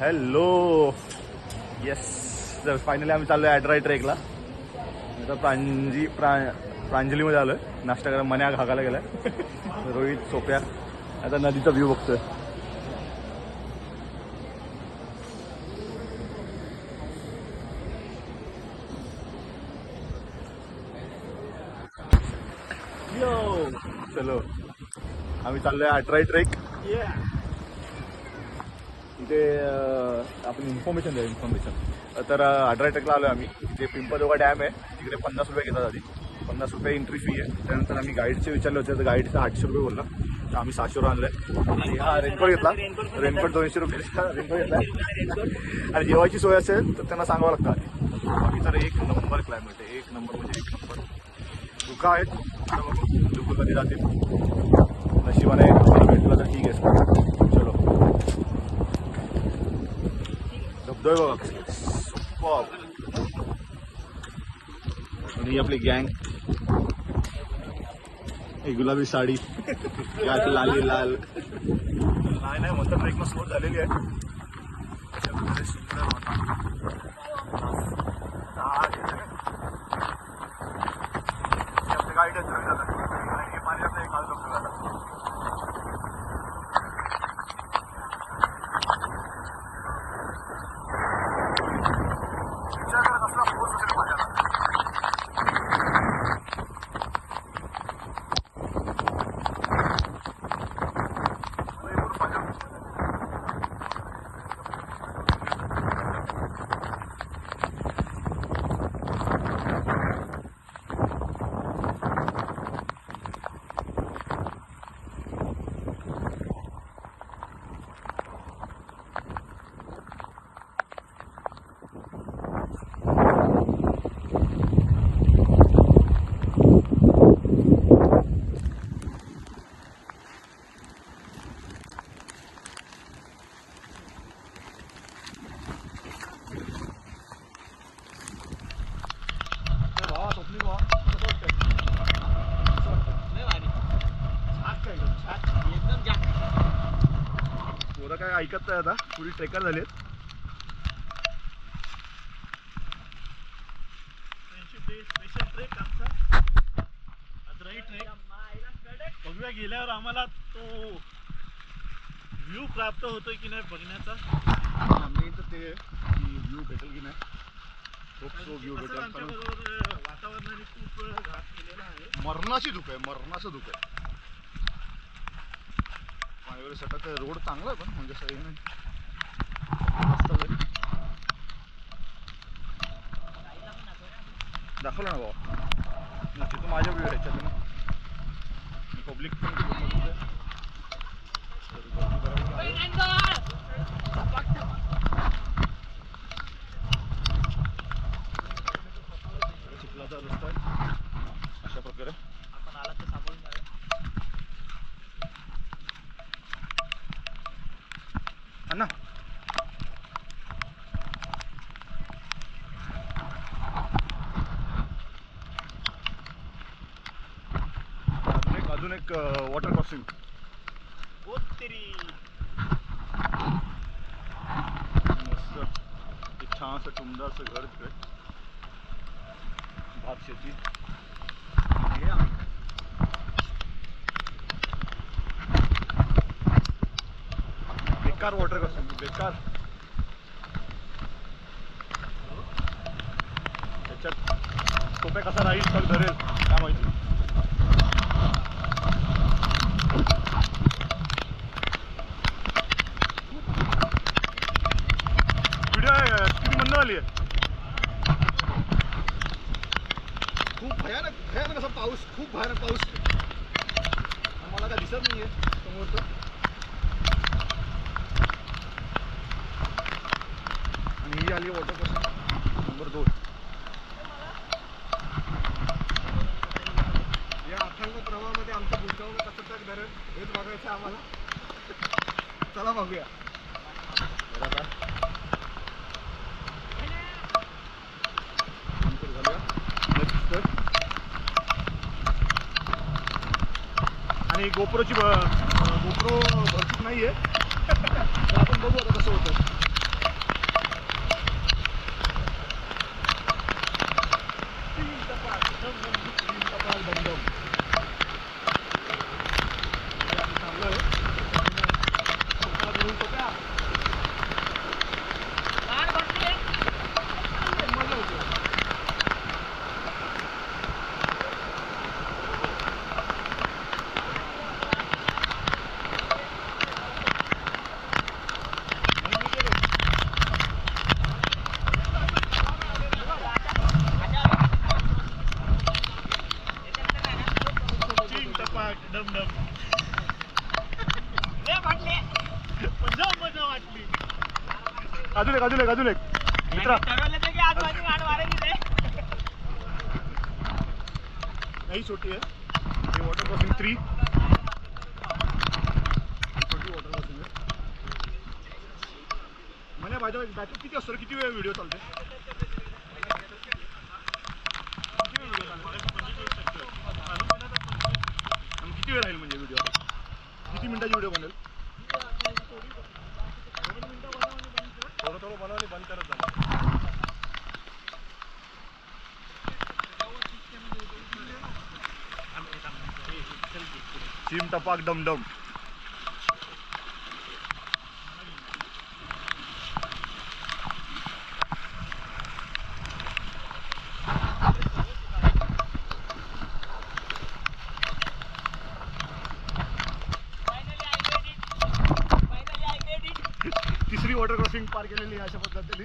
Hello yes तर finally आम्ही चाललो आहे ॲड्राय ट्रेकला आता प्रांजी प्रा प्रांजलीमध्ये आलो आहे नाश्ता करायला मन्या घागायला गेलाय. रोहित सोप्या. आता नदीचा व्ह्यू बघतोय. चलो. आम्ही चाललोय अठराई ट्रेक yeah. तिथे आपण इन्फॉर्मेशन द्या इन्फॉर्मेशन तर अठरा ट्रेकला आलो आम्ही. इथे पिंपळदोगा डॅम आहे. तिकडे पन्नास रुपये घेतात आधी. पन्नास रुपये एंट्री फी आहे. त्यानंतर आम्ही गाईडचे विचारले होते तर गाईडचा आठशे रुपये बोलला. तर आम्ही सहाशे रुपये आणलं आणि हा रेनकोट घेतला. रेनकोट दोनशे रुपये. रेनकोट घेतला. आणि जेवायची सोय असेल तर त्यांना सांगावं लागतं आधी. तर एक नंबर क्लायमेट आहे. एक नंबर म्हणजे एक नंबर. धुका आहेत. धुकं कधी जातील नशिबाने भेटलं तर ठीक आहे. चलो धबधबे बघा सुपर आणि ही आपली गँग ही गुलाबी साडी यात लाली लाल नाही नाही म्हणतात ट्रेक मस्त सुरुवात झालेली आहे त्याच्यामध्ये सुंदर वातावरण. हा, हे आहे. हे आपले गाईड आहेत रवी दादा. आणि हे माझे आपले काळू डॉक्टर दादा. 我知道不是这个玩意儿 पोरं काय ऐकत नाही आता. पुरी ट्रेकर झालेत. बघूया गेल्यावर आम्हाला तो व्ह्यू प्राप्त होतोय की नाही बघण्याचा? आम्ही तर ते व्ह्यू भेटेल की नाही. खूप सो व्ह्यू भेटेल. वातावरणाने खूप घात केलेला आहे. मरणाची धूप आहे मरणाचं धूप आहे. पायवर सटक रोड चांगला पण म्हणजे सही नाही. दाखवलं ना भाऊ. नक्की तू माझ्या वेळ ह्याच्यात ना पब्लिक पण चिखलाचा रस्ता आहे. अशा प्रकारे. आपण आला तर सांभाळून अण्णा अजून एक अजून एक वॉटर क्रॉसिंग मस्त. एक छान असं टुमदारचं घर तिकडे. भात शेती हे बेकार वॉटर क्रॉसिंग बेकार. त्याच्यात सोप्या कसा राहील तर धरेल काय माहिती? व्हिडिओ स्क्रीन आहे. खूप भयानक भयानक असा पाऊस खूप भयानक पाऊस. मला काय दिसत नाहीये समोरचं आणि ही आली वॉटर क्रॉसिंग नंबर दोन. या अथांग प्रवाहामध्ये आमचं बुडगाव कसं तक धरण हेच बघायचं आम्हाला. चला बघूया. तर. आणि गोप्रोची गोप्रो भरपूर नाही आहे तर आपण बघू आता कसं होतं एक अजून एक. मित्रा. नाही छोटी आहे. वॉटर क्रॉसिंग थ्री छोटी वॉटर क्रॉसिंग आहे. म्हणे माझ्या बॅटरी किती असतो? किती वेळ व्हिडिओ चालते किती वेळ व्हिडिओ आणि किती वेळ राहील म्हणजे व्हिडिओ किती मिनिटाची व्हिडिओ बनेल थोडं थोडं बनवले बंद करत जा चिम टपाक डमडम तिसरी वॉटर क्रॉसिंग पार केलेली अशा पद्धतीने.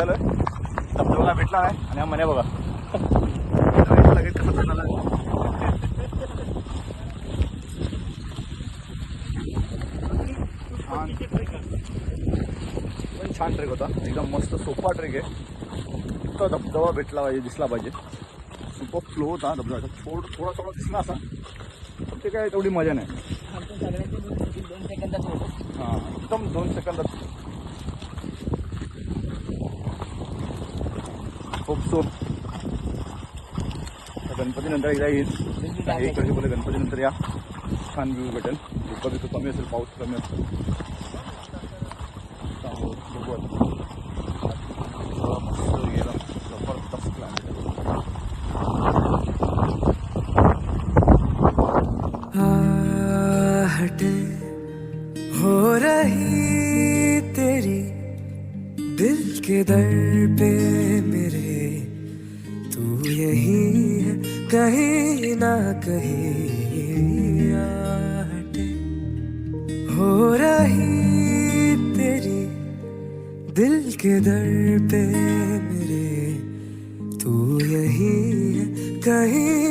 निघालोय. धबधबा भेटला नाही आणि हा म्हणे बघा. लगेच कसं छान. पण छान ट्रेक होता. एकदम मस्त सोपा ट्रेक आहे. फक्त धबधबा भेटला पाहिजे दिसला पाहिजे. सुपर फ्लो होता धबधबा. थोडं थोडा थोडा दिसला असा. ते काय तेवढी मजा नाही. हां एकदम दोन सेकंदात. असतो गणपतीनंतर गणपती नंतर एकदा येईल. एक वर्ष बोले गणपती नंतर या. छान व्ह्यू भेटेल. धुकं बिकं कमी असेल पाऊस कमी असेल. तू यही है, कहीं ना कहीं हो रही तेरी दिल के दर पे मेरे, तू यही है, कहीं